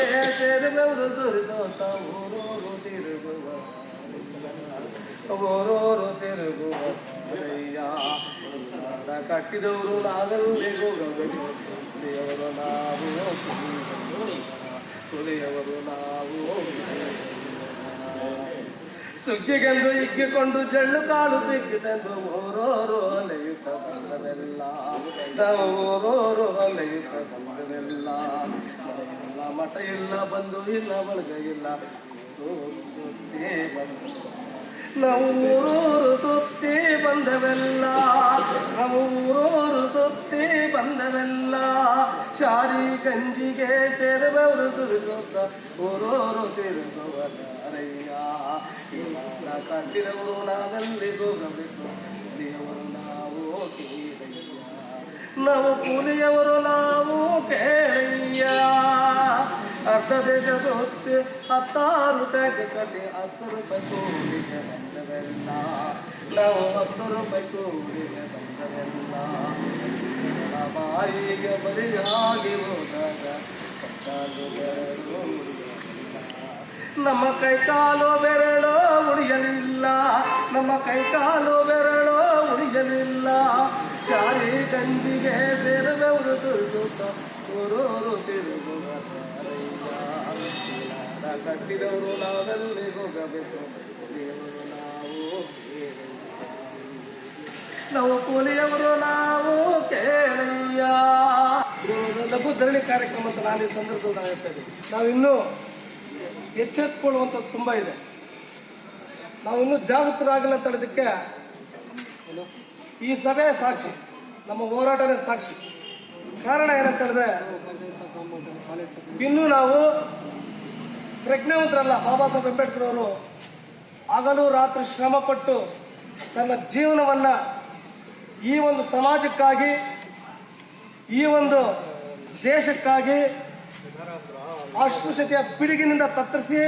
ಕಂಚಿಗೆ ಸೇರಿದವರು ಸುರಿಸೋತ ಊರೂರು ತಿರುಗುವ ಊರೂರು ತಿರುಗುವ ಕಟ್ಟಿದವರು ನಾಗಲ್ಲಿ ನಾವು ಕುಲಿಯವರು ನಾವು ಸುಗ್ಗಿಗೆಂದು ಇಗ್ಗಿಕೊಂಡು ಜಳ್ಳು ಕಾಳು ಸಿಕ್ಕಿದೆಂದು ಓರೋರು ಅಲೆಯುತ್ತ ಬಂದವೆಲ್ಲ ಓರೋರು ಅಲೆಯುತ್ತ ಬಂದವೆಲ್ಲ ಮಠ ಇಲ್ಲ ಬಂದು ಇಲ್ಲ, ಬಳಗ ಇಲ್ಲ. ಸುತ್ತಿ ಬಂದು ನಾವು ಊರೂರು ಸುತ್ತಿ ಬಂದವೆಲ್ಲ. ನಾವು ಊರೂರು ಸುತ್ತಿ ಬಂದವೆಲ್ಲ. ಶಾರಿ ಗಂಜಿಗೆ ಸೇರಬವರು ಸುರಿಸುತ್ತ ಊರೂರು ತಿರುಗುವರಯ್ಯ ಇವಾಗ ಕಟ್ಟಿದವರು ನಾದಲ್ಲಿ ಹೋಗಬೇಕು? ದೇವರು ನಾವು ಕೇಳಯ್ಯ. ನಾವು ಕೂಲಿಯವರು ನಾವು ಕೇಳಯ್ಯ. ಅರ್ಧ ದೇಶ ಹತ್ತಾರು ಟ್ಯಾಂಕ್ ಕಟ್ಟೆ ಹತ್ತು ರೂಪಾಯಿ ಕೂಲಿಗೆ ಬಂದವೆಲ್ಲ. ನಾವು ಹತ್ತು ರೂಪಾಯಿ ಕೂಲಿಗೆ ಬಂದವೆಲ್ಲ. ಬಾಯಿಗೆ ಬರಿಯಾಗಿ ಹೋದಾಗ. ನಮ್ಮ ಕೈ ಕಾಲು ಬೆರಳೋ ಉಳಿಯಲಿಲ್ಲ. ನಮ್ಮ ಕೈ ಕಾಲು ಬೆರಳೋ ಉಳಿಯಲಿಲ್ಲ. ಶಾರಿ ಗಂಜಿಗೆ ಸೇರಬೆವರು ಉರುಸುತ್ತ ಊರೂರು ತಿರುಗುವ ಕಟ್ಟಿದವರು ನಾವೆಲ್ಲಿ ಹೋಗಬೇಕು? ದೇವರು ನಾವು. ನಾವು ಕೂಲಿಯವರು ನಾವು ಕೇಳಯ್ಯ ಇದು ಲಘು ಧರಣಿ ಕಾರ್ಯಕ್ರಮ ಅಂತ ನಾನು ಈ ಸಂದರ್ಭದಲ್ಲಿ ಹೇಳ್ತಾ ಇದ್ದೀನಿ. ನಾವು ಇನ್ನೂ ಎಚ್ಚೆತ್ಕೊಳ್ಳುವಂಥದ್ದು ತುಂಬ ಇದೆ. ನಾವು ಇನ್ನೂ ಜಾಗೃತರಾಗಲ್ಲ ತಡೆದಕ್ಕೆ? ಈ ಸಭೆ ಸಾಕ್ಷಿ ನಮ್ಮ ಹೋರಾಟನೇ ಸಾಕ್ಷಿ. ಕಾರಣ ಏನಂತ ಹೇಳಿದ್ರೆ ಇನ್ನೂ ನಾವು ಪ್ರಜ್ಞಾವಂತರಲ್ಲ. ಬಾಬಾ ಸಾಹೇಬ್ ಅಂಬೇಡ್ಕರ್ ಅವರು ಹಗಲು ರಾತ್ರಿ ಶ್ರಮಪಟ್ಟು ತನ್ನ ಜೀವನವನ್ನು ಈ ಒಂದು ಸಮಾಜಕ್ಕಾಗಿ, ಈ ಒಂದು ದೇಶಕ್ಕಾಗಿ ಅಸ್ಪೃಶ್ಯತೆಯ ಪಿಡುಗಿನಿಂದ ತತ್ತರಿಸಿ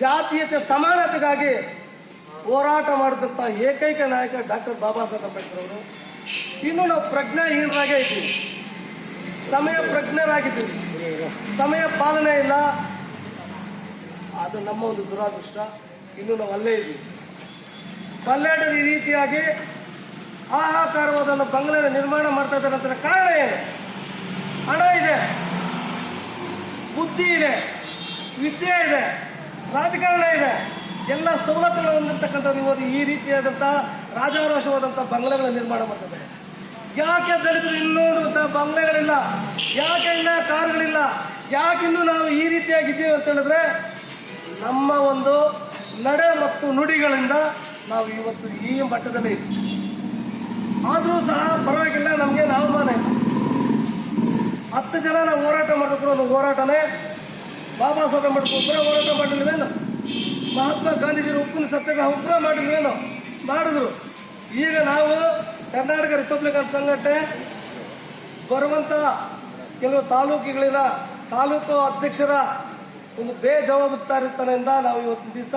ಜಾತೀಯತೆ ಸಮಾನತೆಗಾಗಿ ಹೋರಾಟ ಮಾಡಿದಂಥ ಏಕೈಕ ನಾಯಕ ಡಾಕ್ಟರ್ ಬಾಬಾ ಸಾಹೇಬ್ ಅಂಬೇಡ್ಕರ್ ಅವರು ಇನ್ನು ನಾವು ಪ್ರಜ್ಞಾಹೀನರಾಗೇ ಇದ್ದೀವಿ. ಸಮಯ ಪ್ರಜ್ಞರಾಗಿದ್ದೀವಿ. ಸಮಯ ಪಾಲನೆ ಇಲ್ಲ. ಅದು ನಮ್ಮ ಒಂದು ದುರಾದೃಷ್ಟ. ಇನ್ನು ನಾವು ಅಲ್ಲೇ ಇದ್ದೀವಿ. ಬಲ್ಲಾಡದ ಈ ರೀತಿಯಾಗಿ ಹಾಹಾಕಾರವಾದ ಒಂದು ಬಂಗಲೆನ ನಿರ್ಮಾಣ ಮಾಡ್ತಾ ಇದ್ದಾರೆ ಕಾರಣ ಏನು? ಹಣ ಇದೆ. ಬುದ್ಧಿ ಇದೆ. ವಿದ್ಯೆ ಇದೆ. ರಾಜಕಾರಣ ಇದೆ. ಎಲ್ಲ ಸವಲತ್ತುಗಳು ಇವತ್ತು ಈ ರೀತಿಯಾದಂಥ ರಾಜಾರೋಷವಾದಂಥ ಬಂಗಲೆಗಳನ್ನು ನಿರ್ಮಾಣ ಮಾಡ್ತಿದ್ದಾರೆ ಯಾಕೆ ದಲಿತರು ಇನ್ನೂಡುವಂಥ ಬಂಗಲೆಗಳಿಲ್ಲ ಯಾಕೆ ಇಲ್ಲ ಕಾರುಗಳಿಲ್ಲ? ಯಾಕೆ ಇನ್ನೂ ನಾವು ಈ ರೀತಿಯಾಗಿದ್ದೀವಿ ಅಂತ ಹೇಳಿದ್ರೆ, ನಮ್ಮ ಒಂದು ನಡೆ ಮತ್ತು ನುಡಿಗಳಿಂದ ನಾವು ಇವತ್ತು ಈ ಮಟ್ಟದಲ್ಲಿ. ಆದರೂ ಸಹ ಪರವಾಗಿಲ್ಲ, ನಮಗೆ ನಾವು ಇಲ್ಲ ಹತ್ತು ಜನ ನಾವು ಹೋರಾಟ ಮಾಡಬೇಕು ಒಂದು ಹೋರಾಟನೇ ಬಾಬಾ ಸಾಹೇಬ್ ಅಂಬೇಡ್ಕರ್ ಒಬ್ಬರೇ ಹೋರಾಟ ಮಾಡಿಲ್ವೇನು ಮಹಾತ್ಮ ಗಾಂಧೀಜಿಯವರು ಉಪ್ಪಿನ ಸತ್ಯಾಗ್ರಹ ಉಗ್ರ ಮಾಡಿಲ್ವೇನು ಮಾಡಿದ್ರು. ಈಗ ನಾವು ಕರ್ನಾಟಕ ರಿಪಬ್ಲಿಕನ್ ಸಂಘಟನೆ ಬರುವಂಥ ಕೆಲವು ತಾಲೂಕುಗಳಿನ ತಾಲೂಕು ಅಧ್ಯಕ್ಷರ ಒಂದು ಬೇಜವಾಬ್ದಾರಿತನದಿಂದ ನಾವು ಇವತ್ತು ದಿವಸ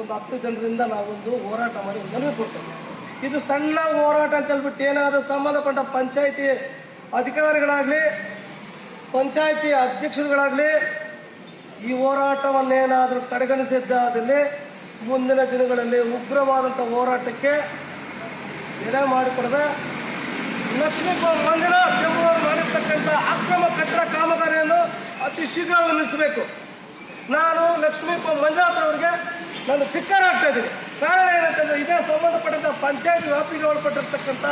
ಒಂದು ಹತ್ತು ಜನರಿಂದ ನಾವೊಂದು ಹೋರಾಟ ಮಾಡಿ ಮನವಿ ಕೊಡ್ತೇವೆ. ಇದು ಸಣ್ಣ ಹೋರಾಟ ಅಂತ ಹೇಳ್ಬಿಟ್ಟು ಏನಾದರೂ ಸಂಬಂಧಪಟ್ಟ ಪಂಚಾಯಿತಿ ಅಧಿಕಾರಿಗಳಾಗಲಿ, ಪಂಚಾಯಿತಿ ಅಧ್ಯಕ್ಷರುಗಳಾಗಲಿ ಈ ಹೋರಾಟವನ್ನೇನಾದರೂ ಕಡೆಗಣಿಸಿದ್ದಾದಲ್ಲಿ ಮುಂದಿನ ದಿನಗಳಲ್ಲಿ ಉಗ್ರವಾದಂಥ ಹೋರಾಟಕ್ಕೆ ಎಡೆ ಮಾಡಿಕೊಡದೆ ಲಕ್ಷ್ಮೀ ಮಂದಿರ ಎಂಬುವರು ಮಾಡಿರ್ತಕ್ಕಂಥ ಅಕ್ರಮ ಕಟ್ಟಡ ಕಾಮಗಾರಿಯನ್ನು ಅತಿ ಶೀಘ್ರವಾಗಿ ನಿಲ್ಲಿಸಬೇಕು. ನಾನು ಲಕ್ಷ್ಮೀ ಮಂಜುನಾಥ್ ಅವರಿಗೆ ನಾನು ಧಿಕ್ಕಾರ ಆಗ್ತಾ ಇದ್ದೀನಿ. ಕಾರಣ ಏನಂತಂದ್ರೆ, ಇದೇ ಸಂಬಂಧಪಟ್ಟಂಥ ಪಂಚಾಯತ್ ವ್ಯಾಪ್ತಿಗೆ ಒಳಪಟ್ಟಿರ್ತಕ್ಕಂಥ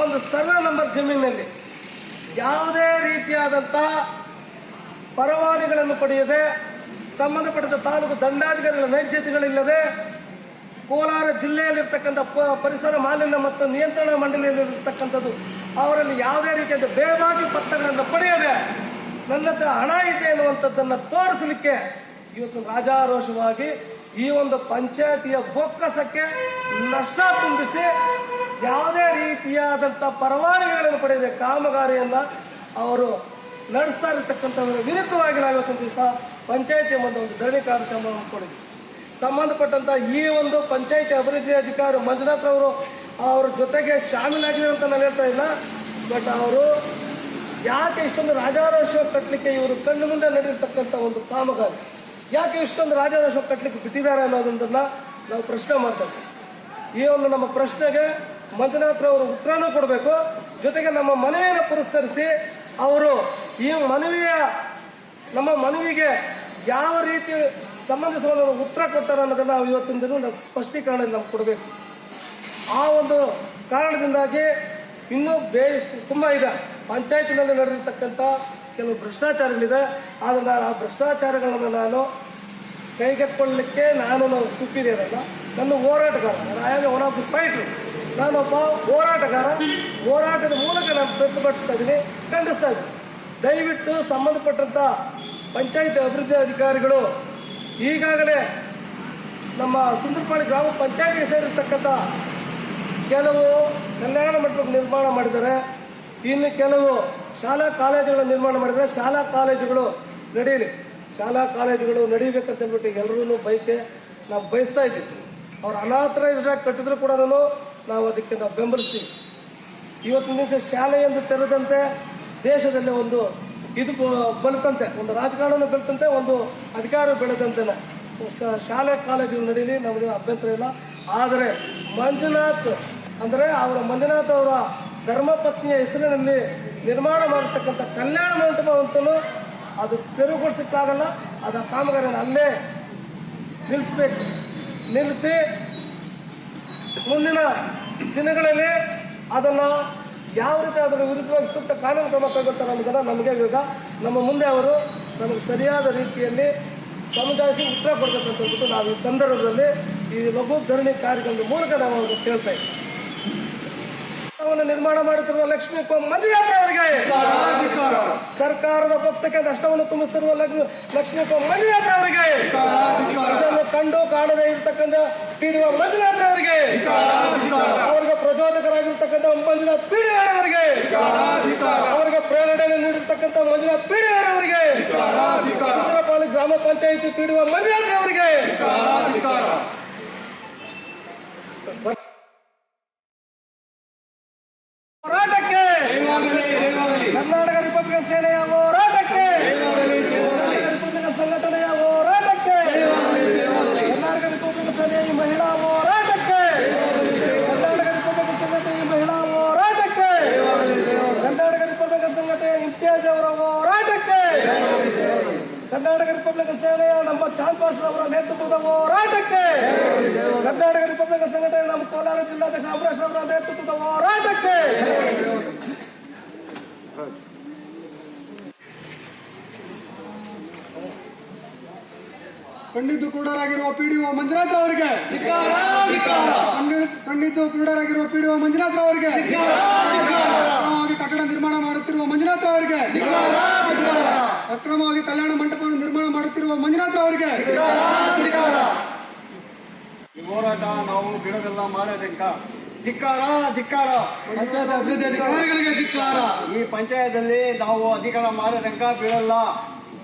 ಒಂದು ಸರ್ವೆ ನಂಬರ್ ಜಮೀನಿನಲ್ಲಿ ಯಾವುದೇ ರೀತಿಯಾದಂಥ ಪರವಾನಿಗಳನ್ನು ಪಡೆಯದೆ ಸಂಬಂಧಪಟ್ಟ ತಾಲೂಕು ದಂಡಾಧಿಕಾರಿಗಳ ನೈಜತೆಗಳಿಲ್ಲದೆ ಕೋಲಾರ ಜಿಲ್ಲೆಯಲ್ಲಿರ್ತಕ್ಕಂಥ ಪರಿಸರ ಮಾಲಿನ್ಯ ಮತ್ತು ನಿಯಂತ್ರಣ ಮಂಡಳಿಯಲ್ಲಿರ್ತಕ್ಕಂಥದ್ದು, ಅವರಲ್ಲಿ ಯಾವುದೇ ರೀತಿಯಾದ ಬೇವಾಗಿ ಪತ್ರಗಳನ್ನು ಪಡೆಯದೆ ನನ್ನ ಹತ್ರ ಹಣ ಇದೆ ಎನ್ನುವಂಥದ್ದನ್ನು ತೋರಿಸಲಿಕ್ಕೆ ಇವತ್ತು ರಾಜಾರೋಷವಾಗಿ ಈ ಒಂದು ಪಂಚಾಯತಿಯ ಬೊಕ್ಕಸಕ್ಕೆ ನಷ್ಟ ತುಂಬಿಸಿ ಯಾವುದೇ ರೀತಿಯಾದಂಥ ಪರವಾನಗಿಗಳನ್ನು ಪಡೆಯದೆ ಕಾಮಗಾರಿಯನ್ನು ಅವರು ನಡೆಸ್ತಾ ಇರತಕ್ಕಂಥವರ ವಿರುದ್ಧವಾಗಿ ನಾವು ಇವತ್ತೊಂದು ದಿವಸ ಪಂಚಾಯತಿ ಒಂದು ಒಂದು ಧರಣಿ ಕಾರ್ಯಕ್ರಮ ಕೊಡಿದ್ವಿ ಸಂಬಂಧಪಟ್ಟಂಥ ಈ ಒಂದು ಪಂಚಾಯತಿ ಅಭಿವೃದ್ಧಿ ಅಧಿಕಾರಿ ಮಂಜುನಾಥ್ ಅವರು ಅವ್ರ ಜೊತೆಗೆ ಶಾಮೀಲಾಗಿದ್ದಾರೆ ಅಂತ ನಾನು ಹೇಳ್ತಾ ಇಲ್ಲ. ಬಟ್ ಅವರು ಯಾಕೆ ಇಷ್ಟೊಂದು ರಾಜಾರೋಷ ಕಟ್ಟಲಿಕ್ಕೆ ಇವರು ಕಣ್ಣು ಮುಂದೆ ನಡೆದಿರ್ತಕ್ಕಂಥ ಒಂದು ಕಾಮಗಾರಿ? ಯಾಕೆ ಇಷ್ಟೊಂದು ರಾಜಾರೋಷ ಕಟ್ಟಲಿಕ್ಕೆ ಬಿಟ್ಟಿದ್ದಾರೆ ಅನ್ನೋದನ್ನ ನಾವು ಪ್ರಶ್ನೆ ಮಾಡ್ತೇವೆ ಈ ಒಂದು ನಮ್ಮ ಪ್ರಶ್ನೆಗೆ ಮಂಜುನಾಥ್ರವರು ಉತ್ತರನೂ ಕೊಡಬೇಕು. ಜೊತೆಗೆ ನಮ್ಮ ಮನವಿಯನ್ನು ಪುರಸ್ಕರಿಸಿ ಅವರು ಈ ಮನವಿಯ ನಮ್ಮ ಮನವಿಗೆ ಯಾವ ರೀತಿ ಸಂಬಂಧಿಸುವ ಉತ್ತರ ಕೊಟ್ಟರು ಅನ್ನೋದನ್ನು ನಾವು ಇವತ್ತಿನ ದಿನ ನಾವು ಸ್ಪಷ್ಟೀಕರಣ ನಾವು ಕೊಡಬೇಕು. ಆ ಒಂದು ಕಾರಣದಿಂದಾಗಿ ಇನ್ನೂ ಬೇಸ್ ತುಂಬ ಇದೆ. ಪಂಚಾಯತಿನಲ್ಲಿ ನಡೆದಿರ್ತಕ್ಕಂಥ ಕೆಲವು ಭ್ರಷ್ಟಾಚಾರಗಳಿದೆ. ಆದರೆ ನಾನು ಆ ಭ್ರಷ್ಟಾಚಾರಗಳನ್ನು ನಾನು ಕೈಗೆತ್ತಿಕೊಳ್ಳಲಿಕ್ಕೆ ನಾನು ಸುಪೀರಿಯರ್ ಅಲ್ಲ ನನ್ನ ಹೋರಾಟಗಾರ, ನಾನು ಒನ್ ಆಫ್ ದಿ ಫೈಟ್ರು ನಾನೊಬ್ಬ ಹೋರಾಟಗಾರ. ಹೋರಾಟದ ಮೂಲಕ ನಾನು ಪ್ರತಿಭಟಿಸ್ತಾ ಇದ್ದೀನಿ, ಖಂಡಿಸ್ತಾ ಇದ್ದೀನಿ. ದಯವಿಟ್ಟು ಸಂಬಂಧಪಟ್ಟಂಥ ಪಂಚಾಯತ್ ಅಭಿವೃದ್ಧಿ ಅಧಿಕಾರಿಗಳು ಈಗಾಗಲೇ ನಮ್ಮ ಸುಂದರಪಾಡಿ ಗ್ರಾಮ ಪಂಚಾಯತಿಗೆ ಸೇರಿರ್ತಕ್ಕಂಥ ಕೆಲವು ಕಲ್ಯಾಣ ಮಂಟಪ ನಿರ್ಮಾಣ ಮಾಡಿದ್ದಾರೆ. ಇನ್ನು ಕೆಲವು ಶಾಲಾ ಕಾಲೇಜುಗಳ ನಿರ್ಮಾಣ ಮಾಡಿದರೆ ಶಾಲಾ ಕಾಲೇಜುಗಳು ನಡೀಲಿ ಶಾಲಾ ಕಾಲೇಜುಗಳು ನಡೀಬೇಕಂತ ಹೇಳ್ಬಿಟ್ಟು ಎಲ್ಲರೂ ಬೈಕೆ ನಾವು ಬಯಸ್ತಾ ಇದ್ದೀವಿ. ಅವ್ರು ಅನಾಥರೈಸ್ಡ್ ಆಗಿ ಕಟ್ಟಿದ್ರು ಕೂಡ ನಾವು ಅದಕ್ಕೆ ನಾವು ಬೆಂಬಲಿಸ್ತೀವಿ. ಇವತ್ತಿನ ದಿವಸ ಎಂದು ತೆರೆದಂತೆ ದೇಶದಲ್ಲಿ ಒಂದು ಇದು ಬೆಳೆದಂತೆ ಒಂದು ರಾಜಕಾರಣ ಬೆಳೆದಂತೆ ಒಂದು ಅಧಿಕಾರ ಬೆಳೆದಂತೆ ಸ- ಶಾಲೆ, ಕಾಲೇಜು ನಡೀಲಿ ನಮಗೆ ಅಭ್ಯಂತರ ಇಲ್ಲ. ಆದರೆ ಮಂಜುನಾಥ್ ಅಂದರೆ ಅವರ ಮಂಜುನಾಥ್ ಅವರ ಧರ್ಮಪತ್ನಿಯ ಹೆಸರಿನಲ್ಲಿ ನಿರ್ಮಾಣ ಮಾಡತಕ್ಕಂಥ ಕಲ್ಯಾಣ ಮಂಟಪವಂತೂ ಅದು ತೆರವುಗೊಳಿಸಕ್ಕಾಗಲ್ಲ. ಅದು ಆ ಕಾಮಗಾರಿಯನ್ನು ಅಲ್ಲೇ ನಿಲ್ಲಿಸ್ಬೇಕು. ನಿಲ್ಲಿಸಿ ಮುಂದಿನ ದಿನಗಳಲ್ಲಿ ಅದನ್ನು ಯಾವ ರೀತಿ ಅದರ ವಿರುದ್ಧವಾಗಿ ಸೂಕ್ತ ಕಾನೂನು ಕ್ರಮ ಕೈಗೊಳ್ತಾರೆ ಅನ್ನೋದನ್ನು ನಮಗೆ ಇವಾಗ ನಮ್ಮ ಮುಂದೆ ಅವರು ನಮಗೆ ಸರಿಯಾದ ರೀತಿಯಲ್ಲಿ ಸಮಜಾಯಿಸಿ ಉತ್ತರ ಹೇಳ್ಬಿಟ್ಟು ನಾವು ಈ ಸಂದರ್ಭದಲ್ಲಿ ಈ ಲಘು ಧರಣಿ ಕಾರ್ಯಕ್ರಮದ ಮೂಲಕ ನಾವು ಅವ್ರಿಗೆ ಕೇಳ್ತಾ ಇದ್ದೀವಿ. ನಿರ್ಮಾಣ ಮಾಡುತ್ತಿರುವ ಲಕ್ಷ್ಮೀ ಮಂಜುನಾಥ ಅವರಿಗೆ. ಸರ್ಕಾರದ ಪಕ್ಷಕ್ಕೆ ನಷ್ಟವನ್ನು ತುಂಬಿಸಿರುವ ಲಕ್ಷ್ಮೀ ಮಂಜುನಾಥ ಅವರಿಗೆ. ಇದನ್ನು ಕಂಡು ಕಾಣದೇ ಇರತಕ್ಕಂಥ ಮಂಜುನಾಥ ಅವರಿಗೆ. ಮಂಜುನಾಥ್ ಪಿರಿಯರವರಿಗೆ ಅವರಿಗೆ ಅವರಿಗೆ ಪ್ರೇರಣೆ ನೀಡಿರ್ತಕ್ಕಂಥ ಮಂಜುನಾಥ್ ಪಿರಿಯರವರಿಗೆ ಅವರಿಗೆ ಗ್ರಾಮ ಪಂಚಾಯಿತಿ ಪೀಡುವ ಮಂಜುನಾಥ್ ಅವರಿಗೆ ಹೋರಾಟಕ್ಕೆ ಕರ್ನಾಟಕ ರಿಪಬ್ಲಿಕನ್ ಸೇನೆಯ ಹೋರಾಟಕ್ಕೆ ಕರ್ನಾಟಕ ರಿಪಬ್ಲಿಕನ್ ಸಂಘಟನೆಯ ಹೋರಾಟಕ್ಕೆ ಕರ್ನಾಟಕ ರಿಪಬ್ಲಿಕನ್ ಸೇನೆಯ ಈ ಮಹಿಳಾ ಹೋರಾಟಕ್ಕೆ ಕರ್ನಾಟಕ ರಿಪಬ್ಲಿಕನ್ ಸಂಘಟನೆಯ ಈ ಮಹಿಳಾ ಹೋರಾಟಕ್ಕೆ ಕರ್ನಾಟಕ ರಿಪಬ್ಲಿಕನ್ ಸಂಘಟನೆಯ ಇಮ್ತಿಯಾಜ್ ಅವರ ಹೋರಾಟಕ್ಕೆ ಕರ್ನಾಟಕ ರಿಪಬ್ಲಿಕನ್ ಸೇನೆಯ ನಮ್ಮ ಚಾಂದ್ ಅವರ ನೇತೃತ್ವದ ಹೋರಾಟಕ್ಕೆ! ಕರ್ನಾಟಕ ರಿಪಬ್ಲಿಕನ್ ಸಂಘಟನೆ ನಮ್ಮ ಕೋಲಾರ ಜಿಲ್ಲಾಧ್ಯಕ್ಷ ಅಂಬರೀಶ್ ಅವರ ನೇತೃತ್ವದ ಹೋರಾಟಕ್ಕೆ! ಕಂಡಿದ್ದು ಕ್ರೂಢರಾಗಿರುವ ಪಿಡಿಒ ಮಂಜುನಾಥ್ ಅವರಿಗೆ! ಕಂಡಿದ್ದು ಕ್ರೂಢರಾಗಿರುವ ಪಿಡಿಒ ಮಂಜುನಾಥ್ ಅವರಿಗೆ! ಕಟ್ಟಡ ನಿರ್ಮಾಣ ಮಾಡುತ್ತಿರುವ ಮಂಜುನಾಥ್ ಅವರಿಗೆ! ಅಕ್ರಮವಾಗಿ ಕಲ್ಯಾಣ ಮಂಟಪವನ್ನು ನಿರ್ಮಾಣ ಮಾಡುತ್ತಿರುವ ಮಂಜುನಾಥ್ ಅವರಿಗೆ ಈ ಹೋರಾಟ ನಾವು ಬಿಡೋದೆಲ್ಲ ಮಾಡೋದಂಕ ಧಿಕ್ಕಾರ ಧಿಕ್ಕಾರ. ಪಂಚಾಯತ್ ಅಭಿವೃದ್ಧಿ ಅಧಿಕಾರಿಗಳಿಗೆ ಧಿಕ್ಕಾರ. ಈ ಪಂಚಾಯತಲ್ಲಿ ನಾವು ಅಧಿಕಾರ ಮಾಡೋದಂಕ ಬಿಡಲ್ಲ.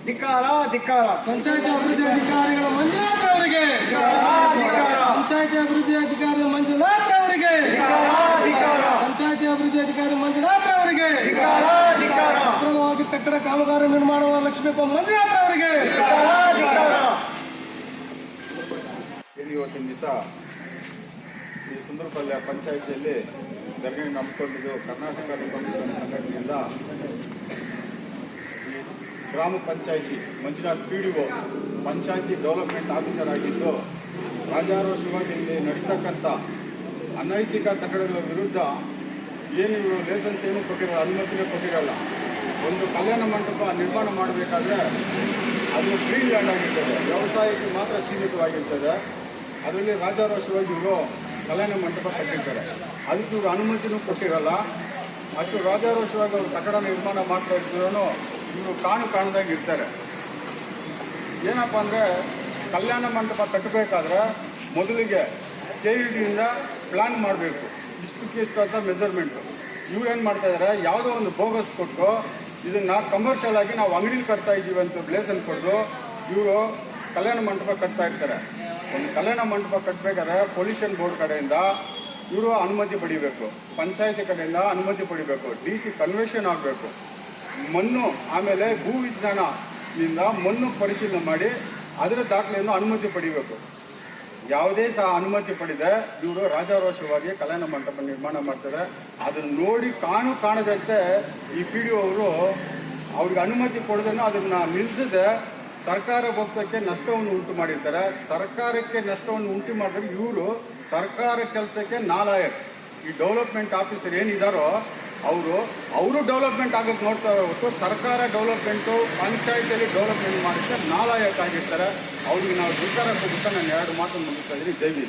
ಧಿಕ್ಕಾರ ಧಿಕ್ಕಾರ. ಪಂಚಾಯತ್ ಅಭಿವೃದ್ಧಿ ಅಧಿಕಾರಿಗಳ ಮಂಜುನಾಥ್ ಅವರಿಗೆ ಪಂಚಾಯತ್ ಅಭಿವೃದ್ಧಿ ಅಧಿಕಾರಿ ಮಂಜುನಾಥ್ ಅವರಿಗೆ ಅಭಿವೃದ್ಧಿ ಅಧಿಕಾರಿ ಮಂಜುನಾಥ್ ಅವರಿಗೆ. ಅಕ್ರಮವಾಗಿ ಕಟ್ಟಡ ಕಾಮಗಾರಿ ನಿರ್ಮಾಣ ಲಕ್ಷ್ಮೀ ಮಂಜುನಾಥ್ ಅವರಿಗೆ. ಇವತ್ತಿನ ದಿವಸ ಈ ಸುಂದರಪಲ್ಯ ಪಂಚಾಯಿತಿಯಲ್ಲಿ ಧರಣಿ ನಂಬಿಕೊಂಡಿದ್ದು ಕರ್ನಾಟಕ ಸಂಘಟನೆಯಿಂದ ಈ ಗ್ರಾಮ panchayat Manjunath P D O panchayat development officer ಆಗಿದ್ದು ರಾಜಾರೋಷವಾಗಿ ಇಲ್ಲಿ ನಡೀತಕ್ಕಂಥ ಅನೈತಿಕ ಕಟ್ಟಡಗಳ ವಿರುದ್ಧ ಏನು ಲೈಸೆನ್ಸ್ ಏನು ಕೊಟ್ಟಿರಲ್ಲ ಅನುಮತಿನೇ ಕೊಟ್ಟಿರಲ್ಲ. ಒಂದು ಕಲ್ಯಾಣ ಮಂಟಪ ನಿರ್ಮಾಣ ಮಾಡಬೇಕಾದ್ರೆ ಅದು ಫ್ರೀ ಲ್ಯಾಂಡ್ ಆಗಿರ್ತದೆ. ವ್ಯವಸಾಯಕ್ಕೆ ಮಾತ್ರ ಸೀಮಿತವಾಗಿರ್ತದೆ. ಅದರಲ್ಲಿ ರಾಜಾರೋಷವಾಗಿ ಇವರು ಕಲ್ಯಾಣ ಮಂಟಪ ಕಟ್ಟಿರ್ತಾರೆ. ಅದಕ್ಕೆ ಇವರು ಅನುಮತಿನೂ ಕೊಟ್ಟಿರಲ್ಲ. ಅಷ್ಟು ರಾಜಾರೋಷವಾಗಿ ಅವರು ಕಟ್ಟಡ ನಿರ್ಮಾಣ ಮಾಡ್ತಾ ಇದ್ರು ಇವರು ಕಾಣು ಕಾಣದಾಗಿ ಇರ್ತಾರೆ. ಏನಪ್ಪ ಅಂದರೆ ಕಲ್ಯಾಣ ಮಂಟಪ ಕಟ್ಟಬೇಕಾದ್ರೆ ಮೊದಲಿಗೆ ಕೆ ಇ ಡಿಯಿಂದ ಪ್ಲ್ಯಾನ್ ಮಾಡಬೇಕು. ಇಷ್ಟಕ್ಕೆ ಆಫ್ ಅಂತ ಮೆಜರ್ಮೆಂಟು ಇವ್ರು ಏನು ಮಾಡ್ತಾ ಇದ್ದಾರೆ ಯಾವುದೋ ಒಂದು ಬೋಗಸ್ ಕೊಟ್ಟು ಇದನ್ನು ಕಮರ್ಷಿಯಲ್ ಆಗಿ ನಾವು ಅಂಗಡಿಲಿ ಕಟ್ತಾ ಇದ್ದೀವಿ ಅಂತ ಬ್ಲೇಸನ್ ಕೊಡ್ದು ಇವರು ಕಲ್ಯಾಣ ಮಂಟಪ ಕಟ್ತಾ ಇರ್ತಾರೆ. ಒಂದು ಕಲ್ಯಾಣ ಮಂಟಪ ಕಟ್ಟಬೇಕಾದ್ರೆ ಪೊಲ್ಯೂಷನ್ ಬೋರ್ಡ್ ಕಡೆಯಿಂದ ಇವರು ಅನುಮತಿ ಪಡಿಬೇಕು. ಪಂಚಾಯತಿ ಕಡೆಯಿಂದ ಅನುಮತಿ ಪಡಿಬೇಕು. ಡಿ ಸಿ ಕನ್ವೆನ್ಷನ್ ಆಗಬೇಕು. ಮಣ್ಣು, ಆಮೇಲೆ ಭೂ ವಿಜ್ಞಾನದಿಂದ ಮಣ್ಣು ಪರಿಶೀಲನೆ ಮಾಡಿ ಅದರ ದಾಖಲೆಯನ್ನು ಅನುಮತಿ ಪಡಿಬೇಕು. ಯಾವುದೇ ಸಹ ಅನುಮತಿ ಪಡೆದ ಇವರು ರಾಜಾರೋಷವಾಗಿ ಕಲ್ಯಾಣ ಮಂಟಪ ನಿರ್ಮಾಣ ಮಾಡ್ತಾರೆ. ಅದನ್ನು ನೋಡಿ ಕಾಣು ಕಾಣದಂತೆ ಈ ಪಿ ಡಿ ಅವರು ಅವ್ರಿಗೆ ಅನುಮತಿ ಕೊಡೋದನ್ನು ಅದನ್ನು ನಿಲ್ಲಿಸದೆ ಸರ್ಕಾರ ಬೊಕ್ಸಕ್ಕೆ ನಷ್ಟವನ್ನು ಉಂಟು ಮಾಡಿರ್ತಾರೆ. ಸರ್ಕಾರಕ್ಕೆ ನಷ್ಟವನ್ನು ಉಂಟು ಮಾಡಿದ್ರೆ ಇವರು ಸರ್ಕಾರ ಕೆಲಸಕ್ಕೆ ನಾಲಾಯಕ್. ಈ ಡೆವಲಪ್ಮೆಂಟ್ ಆಫೀಸರ್ ಏನಿದಾರೋ ಅವರು ಅವರು ಡೆವಲಪ್ಮೆಂಟ್ ಆಗೋಕ್ಕೆ ನೋಡ್ತಾರೆ ಹೊತ್ತು ಸರ್ಕಾರ ಡೆವಲಪ್ಮೆಂಟು ಪಂಚಾಯತಿಯಲ್ಲಿ ಡೆವಲಪ್ಮೆಂಟ್ ಮಾಡಿದ್ರೆ ನಾಲಾಯಕ್ ಆಗಿರ್ತಾರೆ. ಅವ್ರಿಗೆ ನಾವು ಧಿಕ್ಕಾರ ಕೊಡ್ತಾ ನಾನು ಎರಡು ಮಾತು ಮುಗಿಸ್ತಾ ಇದ್ದೀನಿ. ಜೈ.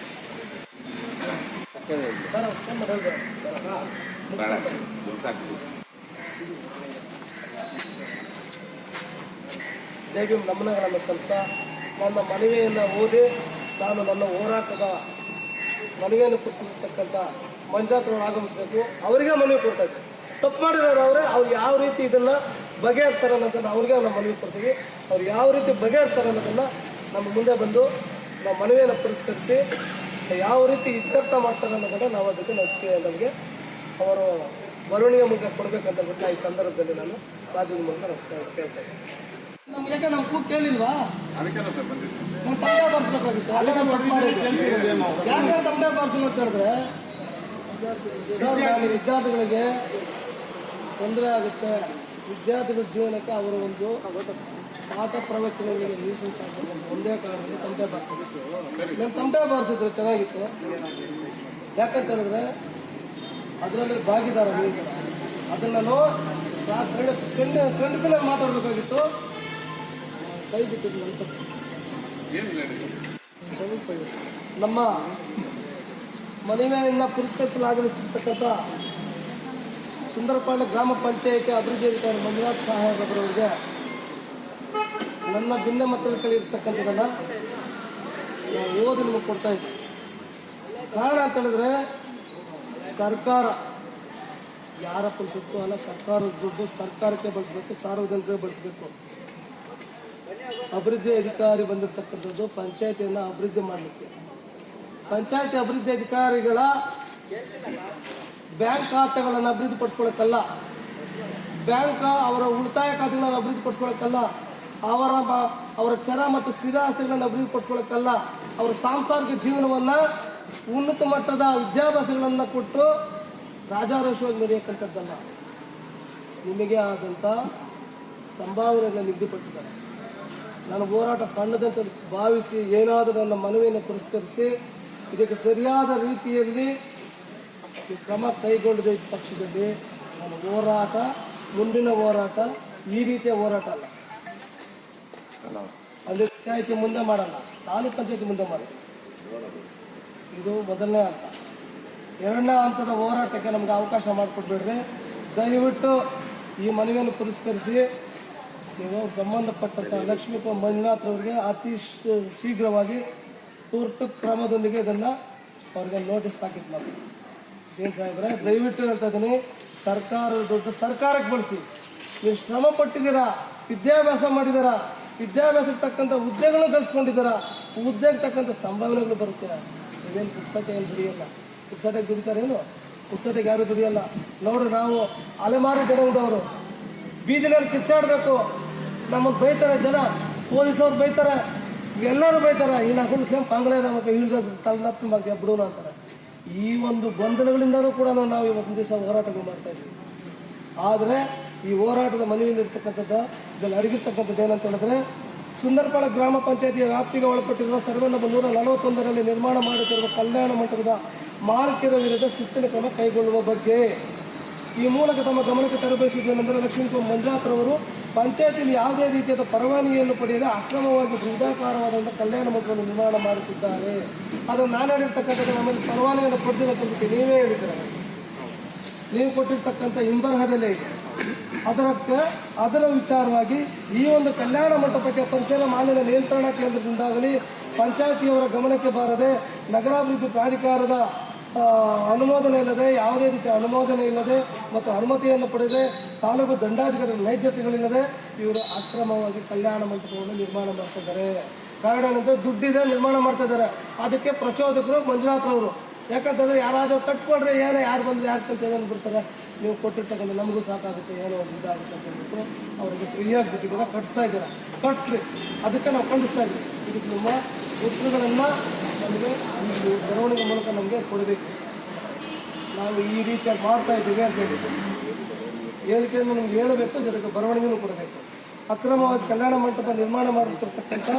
ಮುಗಿಸ್ತಾ ಜೈ ಭೀಮ್ ನಮನಗಳನ್ನು ಸಂಸ್ಥಾ. ನನ್ನ ಮನವಿಯನ್ನು ಓದಿ ನಾನು ನನ್ನ ಹೋರಾಟದ ಮನವಿಯನ್ನು ಕುರಿಸಿರ್ತಕ್ಕಂಥ ಮಂಜಾತ್ರವ್ರು ಆಗಮಿಸ್ಬೇಕು. ಅವರಿಗೆ ಮನವಿ ಕೊಡ್ತಾ ಇದ್ದೀವಿ ತಪ್ಪು ಮಾಡಿರೋರು ಅವರೇ ಅವ್ರು ಯಾವ ರೀತಿ ಇದನ್ನು ಬಗೆಹರಿಸ್ತಾರೆ ಅನ್ನೋದನ್ನು ಅವ್ರಿಗೆ ನಾವು ಮನವಿ ಕೊಡ್ತೀವಿ. ಅವ್ರು ಯಾವ ರೀತಿ ಬಗೆಹರಿಸ್ತಾರೆ ಅನ್ನೋದನ್ನು ನಮ್ಮ ಮುಂದೆ ಬಂದು ನಮ್ಮ ಮನವಿಯನ್ನು ಪುರಸ್ಕರಿಸಿ ಯಾವ ರೀತಿ ಇತ್ಯರ್ಥ ಮಾಡ್ತಾರೆ ಅನ್ನೋದನ್ನು ನಾವು ಅದಕ್ಕೆ ನಾವು ಕೇ- ನಮಗೆ. ಅವರು ಬರವಣಿಗೆ ಮೂಲಕ ಕೊಡಬೇಕಂತ ಬಿಟ್ಟು ಈ ಸಂದರ್ಭದಲ್ಲಿ ನಾನು ಮಾಧ್ಯಮದ ಮೂಲಕ ನಾವು ಕೇಳ್- ಕೇಳ್ತಾ ಇದ್ದೀನಿ. ನಮ್ಗೆ ಯಾಕೆ ನಮ್ಮ ಕೂಗ್ ಕೇಳಿಲ್ವಾ? ಅದಕ್ಕೆ ತಮ್ಮದೇ ಬರ್ಸ್ಬೇಕಾಗಿತ್ತು. ಯಾಕೆ ತಂದೆ ಬಾರಿಸಲು ಅಂತ ಹೇಳಿದ್ರೆ? ಸರ್ ನಾನು ವಿದ್ಯಾರ್ಥಿಗಳಿಗೆ ತೊಂದರೆ ಆಗುತ್ತೆ. ವಿದ್ಯಾರ್ಥಿಗಳ ಜೀವನಕ್ಕೆ ಅವರ ಒಂದು ಪಾಠ ಪ್ರವಚನಗಳಿಗೆ ನ್ಯೂಸನ್ಸ್ ಆಗಬೇಕು ಒಂದೇ ಕಾರಣದಿಂದ ತಮಟೆ ಬಾರಿಸಿತ್ತು ನಾನು ತಮಟೆ ಬಾರಿಸಿದ್ರು ಚೆನ್ನಾಗಿತ್ತು. ಯಾಕಂತ ಹೇಳಿದ್ರೆ ಅದರಲ್ಲಿ ಭಾಗಿದಾರ ನೀವು. ಅದನ್ನು ನಾನು ಖಂಡಿಸಲಾಗಿ ಮಾತಾಡಬೇಕಾಗಿತ್ತು. ಕೈ ಬಿಟ್ಟಿದ್ದು ನನ್ನ. ನಮ್ಮ ಮನವಿಯನ್ನು ಪುರಸ್ಕರಿಸಲಾಗಮಿಸಿರ್ತಕ್ಕಂಥ ಸುಂದರಪಾಂಡ ಗ್ರಾಮ ಪಂಚಾಯಿತಿ ಅಭಿವೃದ್ಧಿ ಅಧಿಕಾರಿ ಮಂಜುನಾಥ್ ಸಾಹೇಬ್ರವರಿಗೆ ನನ್ನ ಭಿನ್ನ ಮತದಲ್ಲಿ ಇರ್ತಕ್ಕಂಥದ್ದನ್ನು ನಾವು ಓದಿ ನಿಮಗೆ ಕೊಡ್ತಾ ಇದ್ದೆ ಕಾರಣ ಅಂತ ಹೇಳಿದ್ರೆ ಸರ್ಕಾರ ಯಾರ ಸುತ್ತು ಅಲ್ಲ, ಸರ್ಕಾರದ ದುಡ್ಡು ಸರ್ಕಾರಕ್ಕೆ ಬಳಸಬೇಕು, ಸಾರ್ವಜನಿಕರಿಗೆ ಬಳಸಬೇಕು. ಅಭಿವೃದ್ಧಿ ಅಧಿಕಾರಿ ಬಂದಿರತಕ್ಕಂಥದ್ದು ಪಂಚಾಯತಿಯನ್ನು ಅಭಿವೃದ್ಧಿ ಮಾಡಲಿಕ್ಕೆ. ಪಂಚಾಯತಿ ಅಭಿವೃದ್ಧಿ ಅಧಿಕಾರಿಗಳ ಬ್ಯಾಂಕ್ ಖಾತೆಗಳನ್ನು ಅಭಿವೃದ್ಧಿ ಪಡಿಸ್ಕೊಳ್ಳೋಕ್ಕಲ್ಲ ಬ್ಯಾಂಕ್ ಅವರ ಉಳಿತಾಯ ಖಾತೆಗಳನ್ನು ಅಭಿವೃದ್ಧಿ ಪಡಿಸ್ಕೊಳ್ಳೋಕ್ಕಲ್ಲ ಅವರ ಅವರ ಚರ ಮತ್ತು ಸ್ಥಿರ ಆಸ್ತಿಗಳನ್ನು ಅಭಿವೃದ್ಧಿ ಪಡಿಸ್ಕೊಳ್ಳೋಕ್ಕಲ್ಲ ಅವರ ಸಾಂಸಾರಿಕ ಜೀವನವನ್ನು ಉನ್ನತ ಮಟ್ಟದ ವಿದ್ಯಾಭ್ಯಾಸಗಳನ್ನು ಕೊಟ್ಟು ರಾಜಾರೋಷವಾಗಿ ನಡೆಯಕ್ಕಂಥದ್ದಲ್ಲ ನಿಮಗೆ ಆದಂಥ ಸಂಭಾವನೆಗಳನ್ನು ನಿಗದಿಪಡಿಸಿದ್ದಾರೆ. ನನ್ನ ಹೋರಾಟ ಸಣ್ಣದಂತ ಭಾವಿಸಿ ಏನಾದರೂ ನನ್ನ ಮನವಿಯನ್ನು ಪುರಸ್ಕರಿಸಿ ಇದಕ್ಕೆ ಸರಿಯಾದ ರೀತಿಯಲ್ಲಿ ಕ್ರಮ ಕೈಗೊಂಡಿದೆ ಇದ್ದ ಪಕ್ಷದಲ್ಲಿ ನಮ್ಮ ಹೋರಾಟ, ಮುಂದಿನ ಹೋರಾಟ ಈ ರೀತಿಯ ಹೋರಾಟ ಅಲ್ಲ. ಅಲ್ಲಿ ಪಂಚಾಯತಿ ಮುಂದೆ ಮಾಡಲ್ಲ, ತಾಲೂಕ್ ಪಂಚಾಯತಿ ಮುಂದೆ ಮಾಡೋದು ಇದು ಮೊದಲನೇ ಹಂತ. ಎರಡನೇ ಹಂತದ ಹೋರಾಟಕ್ಕೆ ನಮ್ಗೆ ಅವಕಾಶ ಮಾಡಿಕೊಟ್ಬಿಡ್ರಿ ದಯವಿಟ್ಟು ಈ ಮನವಿಯನ್ನು ಪುರಸ್ಕರಿಸಿ, ನೀವು ಸಂಬಂಧಪಟ್ಟಂಥ ಲಕ್ಷ್ಮೀಪ ಮಂಜುನಾಥ್ ಅವರಿಗೆ ಅತಿ ಶೀಘ್ರವಾಗಿ ತುರ್ತು ಕ್ರಮದೊಂದಿಗೆ ಇದನ್ನು ಅವ್ರಿಗೆ ನೋಟಿಸ್ ಹಾಕಿದ್ ಮಾಡಿ ಸೇನ್ ಸಾಹೇಬ್ರೆ, ದಯವಿಟ್ಟು ಹೇಳ್ತಾ ಇದ್ದೀನಿ, ಸರ್ಕಾರ ದುಡ್ಡು ಸರ್ಕಾರಕ್ಕೆ ಬಳಸಿ. ನೀವು ಶ್ರಮ ಪಟ್ಟಿದ್ದೀರಾ, ವಿದ್ಯಾಭ್ಯಾಸ ಮಾಡಿದ್ದೀರಾ, ವಿದ್ಯಾಭ್ಯಾಸಕ್ಕೆ ತಕ್ಕಂಥ ಹುದ್ದೆಗಳನ್ನ ಗಳಿಸ್ಕೊಂಡಿದ್ದೀರಾ ಹುದ್ದೆಗೆ ತಕ್ಕಂಥ ಸಂಭಾವನೆಗಳು ಬರುತ್ತೆ. ನೀವೇನು ಪುಕ್ಸಟೆ ಏನು ದುಡಿಯಲ್ಲ. ಪುಕ್ಸಟೆಗೆ ದುಡಿತಾರೇನು ಪುಕ್ಸಟೆಗೆ ಯಾರು ದುಡಿಯಲ್ಲ. ನೋಡ್ರಿ ನಾವು ಅಲೆಮಾರಿ ಜನದವರು. ಬೀದಿನಲ್ಲಿ ಕಿಚ್ಚಾಡಬೇಕು. ನಮಗೆ ಬೈತಾರೆ ಜನ. ಪೊಲೀಸವ್ರು ಬೈತಾರೆ. ಎಲ್ಲರೂ ಬೈತಾರೆ, ಈ ಹಾಕೊಂಡು ಕೆಂಪು ಅಂಗಳೆ ನಮಗೆ ಇಳಿದ ಮಾಡ್ತೀವಿ ಬಿಡೋಣ ಅಂತಾರೆ. ಈ ಒಂದು ಗೊಂದಲಗಳಿಂದಲೂ ಕೂಡ ನಾವು ಇವತ್ತಿನ ದಿವಸ ಹೋರಾಟಗಳು ಮಾಡ್ತಾ ಇದ್ದೀವಿ ಆದರೆ ಈ ಹೋರಾಟದ ಮನವಿಯಲ್ಲಿ ಇರ್ತಕ್ಕಂಥದ್ದು, ಇದರಲ್ಲಿ ಅಡಗಿರ್ತಕ್ಕಂಥದ್ದು ಏನಂತ ಹೇಳಿದ್ರೆ, ಸುಂದರಪಾಳ ಗ್ರಾಮ ಪಂಚಾಯತಿಯ ವ್ಯಾಪ್ತಿಗೆ ಒಳಪಟ್ಟಿರುವ ಸರ್ವೆ ನಂಬರ್ ನೂರ ನಲವತ್ತೊಂದರಲ್ಲಿ ನಿರ್ಮಾಣ ಮಾಡುತ್ತಿರುವ ಕಲ್ಯಾಣ ಮಂಟಪದ ಮಾಲೀಕರ ವಿರುದ್ಧ ಶಿಸ್ತಿನ ಕ್ರಮ ಕೈಗೊಳ್ಳುವ ಬಗ್ಗೆ ಈ ಮೂಲಕ ತಮ್ಮ ಗಮನಕ್ಕೆ ತರಬೇಕಿದ್ದೇನೆಂದರೆ ನಂತರ ಮಂಜುನಾಥ್ ರವರು ಪಂಚಾಯತಿಯಲ್ಲಿ ಯಾವುದೇ ರೀತಿಯಾದ ಪರವಾನಗಿಯನ್ನು ಪಡೆಯದೆ ಅಕ್ರಮವಾಗಿ ಬೃಹದಾಕಾರವಾದಂಥ ಕಲ್ಯಾಣ ಮಂಟಪವನ್ನು ನಿರ್ಮಾಣ ಮಾಡುತ್ತಿದ್ದಾರೆ. ಅದನ್ನು ನಾನು ಹೇಳಿರ್ತಕ್ಕಂಥದ್ದು ನಮ್ಮಲ್ಲಿ ಪರವಾನಗಿಯನ್ನು ಅಂತ ನೀವೇ ಹೇಳಿದ್ದೀರ. ನೀವು ಕೊಟ್ಟಿರ್ತಕ್ಕಂಥ ಹಿಂಬರಹದಲ್ಲೇ ಇದೆ. ಅದಕ್ಕೆ ಅದರ ವಿಚಾರವಾಗಿ ಈ ಒಂದು ಕಲ್ಯಾಣ ಮಂಟಪಕ್ಕೆ ಪರಿಸರ ಮಾಲಿನ್ಯ ನಿಯಂತ್ರಣ ಕೇಂದ್ರದಿಂದಾಗಲಿ ಪಂಚಾಯತಿಯವರ ಗಮನಕ್ಕೆ ಬಾರದೆ ನಗರಾಭಿವೃದ್ಧಿ ಪ್ರಾಧಿಕಾರದ ಅನುಮೋದನೆ ಇಲ್ಲದೆ, ಯಾವುದೇ ರೀತಿ ಅನುಮೋದನೆ ಇಲ್ಲದೆ ಮತ್ತು ಅನುಮತಿಯನ್ನು ಪಡೆದೆ ತಾಲೂಕು ದಂಡಾಧಿಕಾರಿ ನೈಜತೆಗಳಿಲ್ಲದೆ ಇವರು ಅಕ್ರಮವಾಗಿ ಕಲ್ಯಾಣ ಮಂಟಪವನ್ನು ನಿರ್ಮಾಣ ಮಾಡ್ತಿದ್ದಾರೆ ಕಾರಣ ಏನಂದ್ರೆ ದುಡ್ಡಿದೆ, ನಿರ್ಮಾಣ ಮಾಡ್ತಾ ಇದ್ದಾರೆ. ಅದಕ್ಕೆ ಪ್ರಚೋದಕರು ಮಂಜುನಾಥ್ ಅವರು ಯಾಕಂತಂದ್ರೆ ಯಾರಾದ್ರೂ ಕಟ್ಕೊಂಡ್ರೆ ಏನೋ, ಯಾರು ಬಂದ್ರೆ ಯಾರು ಕಂತ ಏನೇನು ಬಿಡ್ತಾರೆ ನೀವು ಕೊಟ್ಟಿರ್ತಕ್ಕಂಥ ನಮಗೂ ಸಾಕಾಗುತ್ತೆ, ಏನೋ ಒಂದು ಇದಾಗುತ್ತೆ ಅಂತ ಹೇಳ್ಬಿಟ್ಟು ಅವರಿಗೆ ಫ್ರೀಯಾಗಿ ಬಿಟ್ಟಿದ್ದೀರ ಕಟ್ಸ್ತಾ ಇದ್ದೀರಾ. ಕಟ್ರಿ, ಅದಕ್ಕೆ ನಾವು ಖಂಡಿಸ್ತಾ ಇದ್ದೀವಿ. ಇದಕ್ಕೆ ನಮ್ಮ ಉತ್ತರಗಳನ್ನು ನಮಗೆ ಒಂದು ಬರವಣಿಗೆ ಮೂಲಕ ನಮಗೆ ಕೊಡಬೇಕು. ನಾವು ಈ ರೀತಿಯಾಗಿ ಮಾಡ್ತಾ ಇದ್ದೀವಿ ಅಂತ ಹೇಳಿದ್ದು ಹೇಳಿಕೆಯನ್ನು ನಿಮ್ಗೆ ಹೇಳಬೇಕು ಜೊತೆಗೆ ಬರವಣಿಗೆನೂ ಕೊಡಬೇಕು. ಅಕ್ರಮವಾಗಿ ಕಲ್ಯಾಣ ಮಂಟಪ ನಿರ್ಮಾಣ ಮಾಡುತ್ತಿರ್ತಕ್ಕಂಥ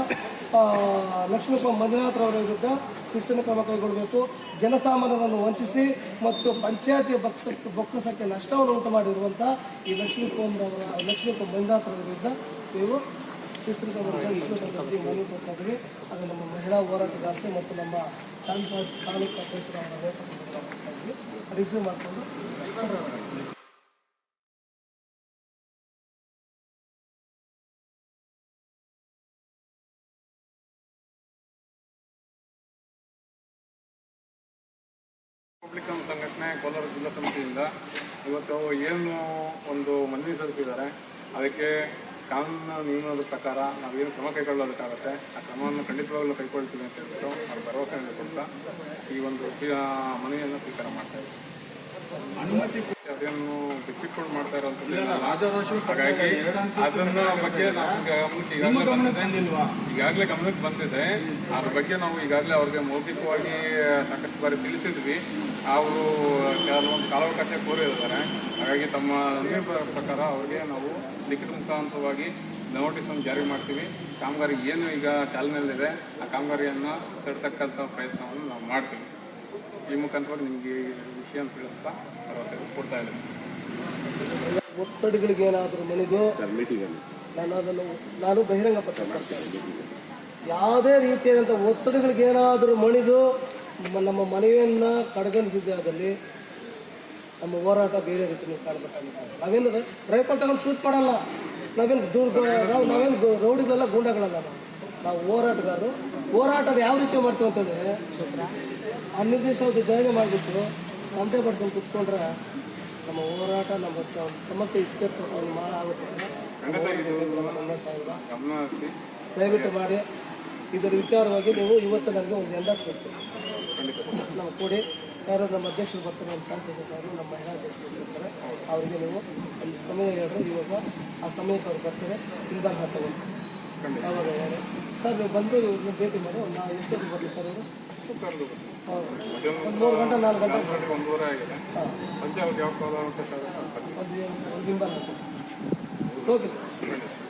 ಆ, ಲಕ್ಷ್ಮೀಪ್ಪ ಮಂಜುನಾಥ್ರವರ ವಿರುದ್ಧ ಶಿಸ್ತಿನ ಕ್ರಮ ಕೈಗೊಳ್ಳಬೇಕು. ಜನಸಾಮಾನ್ಯರನ್ನು ವಂಚಿಸಿ ಮತ್ತು ಪಂಚಾಯತಿ ಬಕ್ಷ ಬೊಕ್ಕಸಕ್ಕೆ ನಷ್ಟವನ್ನು ಉಂಟು ಮಾಡಿರುವಂಥ ಈ ಲಕ್ಷ್ಮೀಪಂರವರ ಲಕ್ಷ್ಮೀಪ್ಪ ಮಂಜುನಾಥ್ರವರ ವಿರುದ್ಧ ನೀವು ಶಿಸ್ತಿನ ಕ್ರಮ ಕೈಗೊಳ್ಳಬೇಕಂತ ಮನವಿ ಕೊಡ್ತಾ ಇದ್ದೀವಿ ಅದು ನಮ್ಮ ಮಹಿಳಾ ಹೋರಾಟಗಾರ್ತಿ ಮತ್ತು ನಮ್ಮ ಚಾಂದ್ರಾಜ್ ತಾಲೂಕು ಅಧ್ಯಕ್ಷರ ರಿಸೀವ್ ಮಾಡಿಕೊಂಡು ರಿಪಬ್ಲಿಕನ್ ಸಂಘಟನೆ ಕೋಲಾರ ಜಿಲ್ಲಾ ಸಮಿತಿಯಿಂದ ಇವತ್ತು ಏನು ಒಂದು ಮನವಿ ಸಲ್ಲಿಸಿದ್ದಾರೆ, ಅದಕ್ಕೆ ಕಾನೂನಿನ ನಿಯಮದ ಪ್ರಕಾರ ನಾವೇನು ಕ್ರಮ ಕೈಗೊಳ್ಳಬೇಕಾಗುತ್ತೆ, ಆ ಕ್ರಮವನ್ನು ಖಂಡಿತವಾಗಲೂ ಕೈಗೊಳ್ತೀವಿ ಅಂತ ಹೇಳ್ಬಿಟ್ಟು ಅವ್ರ ಭರವಸೆ ಕೊಡ್ತಾ ಈ ಒಂದು ಮನವಿಯನ್ನು ಸ್ವೀಕಾರ ಮಾಡ್ತಾ ಅನುಮತಿ ಅದನ್ನು ಡಿಫಿಕಲ್ಟ್ ಮಾಡ್ತಾ ಇರೋಂಥದ್ದು ಹಾಗಾಗಿ ಅದನ್ನ ಬಗ್ಗೆ ಗಮನಕ್ಕೆ ಈಗಾಗಲೇ ಗಮನಕ್ಕೆ ಬಂದಿದೆ. ಅದ್ರ ಬಗ್ಗೆ ನಾವು ಈಗಾಗಲೇ ಅವ್ರಿಗೆ ಮೌಖಿಕವಾಗಿ ಸಾಕಷ್ಟು ಬಾರಿ ತಿಳಿಸಿದ್ವಿ. ಅವರು ಕೆಲವೊಂದು ಕಾಲಾವಕಾಶ ಕೋರಿದ್ದಾರೆ. ಹಾಗಾಗಿ ತಮ್ಮ ಪ್ರಕಾರ ಅವ್ರಿಗೆ ನಾವು ಲಿಖಿತ ಮುಖಾಂತರವಾಗಿ ನೋಟಿಸನ್ನು ಜಾರಿ ಮಾಡ್ತೀವಿ. ಕಾಮಗಾರಿ ಏನು ಈಗ ಚಾಲನೆಯಲ್ಲಿದೆ ಆ ಕಾಮಗಾರಿಯನ್ನು ತಡ್ತಕ್ಕಂಥ ಪ್ರಯತ್ನವನ್ನು ನಾವು ಮಾಡ್ತೀವಿ. ಈ ಮುಖಾಂತರವಾಗಿ ನಿಮಗೆ ವಿಷಯ ತಿಳಿಸ್ತಾ ಭರವಸೆ ಕೊಡ್ತಾ ಇದ್ದೀವಿ ಒತ್ತಡಗಳಿಗೆ ಏನಾದರೂ ಮಣಿದು ನಾನು ಅದನ್ನು ನಾನು ಬಹಿರಂಗ ಪತ್ರ ಮಾಡ್ತೇನೆ ಯಾವುದೇ ರೀತಿಯಾದಂಥ ಒತ್ತಡಗಳಿಗೆ ಏನಾದರೂ ಮಣಿದು ನಮ್ಮ ಮನೆಯನ್ನು ಕಡೆಗಣಿಸಿದ್ದೆ ಆದಲ್ಲಿ ನಮ್ಮ ಹೋರಾಟ ಬೇರೆ ರೀತಿಯಲ್ಲಿ ನೀವು ಕಾಣಬೇಕಾಗುತ್ತೆ. ನಾವೇನು ರೈಫಲ್ ತಗೊಂಡು ಶೂಟ್ ಮಾಡಲ್ಲ. ನಾವೇನು ದೂರ ನಾವು ನಾವೇನು ರೌಡಿಗಳೆಲ್ಲ ಗೂಂಡಾಗಳಲ್ಲ ನಾವು. ನಾವು ಹೋರಾಟಗಾರರು. ಹೋರಾಟ ಯಾವ ರೀತಿ ಮಾಡ್ತೀವಿ ಅಂತಂದರೆ ಅನಿರ್ದಿಷ್ಟವಾದ ಧರಣಿ ಮಾಡಿಬಿಟ್ಟು ನಮ್ಮದೇ ಬಡ್ಸ್ಕೊಂಡು ಕುತ್ಕೊಂಡ್ರೆ ನಮ್ಮ ಹೋರಾಟ, ನಮ್ಮ ಸಮಸ್ಯೆ ಇತ್ಯರ್ಥ ಮಾಡ ಆಗುತ್ತೆ. ನನ್ನ ಸಾವಿರ ಗಮನ ಹರಿಸಿ ದಯವಿಟ್ಟು ಮಾಡಿ. ಇದರ ವಿಚಾರವಾಗಿ ನೀವು ಇವತ್ತು ನನಗೆ ಒಂದು ಎಂಡಾಸ್ಬೇಕು ನಮ್ಮ ಕೊಡಿ. ಯಾರು ನಮ್ಮ ಅಧ್ಯಕ್ಷರು ಬರ್ತಾರೆ, ನಮ್ಮ ಚಾಂಕೇಶ ಸರ್ ನಮ್ಮ ಮಹಿಳಾ ಅಧ್ಯಕ್ಷರು ಬರ್ತಾರೆ, ಅವರಿಗೆ ನೀವು ಒಂದು ಸಮಯ ಹೇಳಿದ್ರೆ ಇವಾಗ ಆ ಸಮಯಕ್ಕೆ ಅವ್ರು ಬರ್ತಾರೆ. ನಿಲ್ದಾಣ ತಗೊಂಡು. ಯಾವಾಗ ಸರ್, ನೀವು ಬಂದು ಭೇಟಿ ಮಾಡಿ. ಒಂದು ನಾ ಎಷ್ಟೊತ್ತಿಗೆ ಬರಲಿ ಸರ್ ಅವರು? ಒಂದು ಮೂರು ಗಂಟೆ ನಾಲ್ಕು ಗಂಟೆ. ಒಂದೂವರೆ ಆಗಿದೆ. ಸಂಜೆ ಅವ್ರಿಗೆ ಯಾವ ಓಕೆ ಸರ್